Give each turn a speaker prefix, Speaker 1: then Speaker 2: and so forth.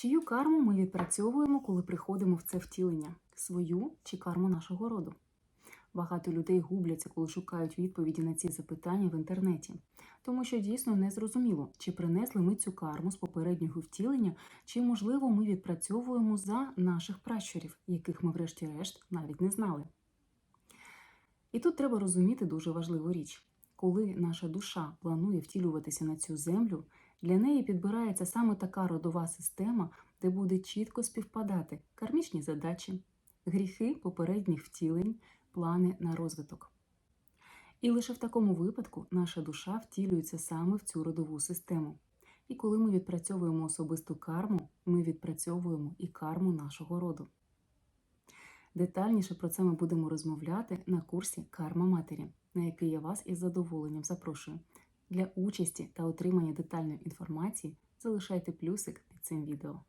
Speaker 1: Чию карму ми відпрацьовуємо, коли приходимо в це втілення? Свою чи карму нашого роду? Багато людей губляться, коли шукають відповіді на ці запитання в інтернеті, тому що дійсно не зрозуміло, чи принесли ми цю карму з попереднього втілення, чи, можливо, ми відпрацьовуємо за наших пращурів, яких ми, врешті-решт, навіть не знали. І тут треба розуміти дуже важливу річ. Коли наша душа планує втілюватися на цю землю, для неї підбирається саме така родова система, де буде чітко співпадати кармічні задачі, гріхи попередніх втілень, плани на розвиток. І лише в такому випадку наша душа втілюється саме в цю родову систему. І коли ми відпрацьовуємо особисту карму, ми відпрацьовуємо і карму нашого роду. Детальніше про це ми будемо розмовляти на курсі Карма Матері, на який я вас із задоволенням запрошую. Для участі та отримання детальної інформації залишайте плюсик під цим відео.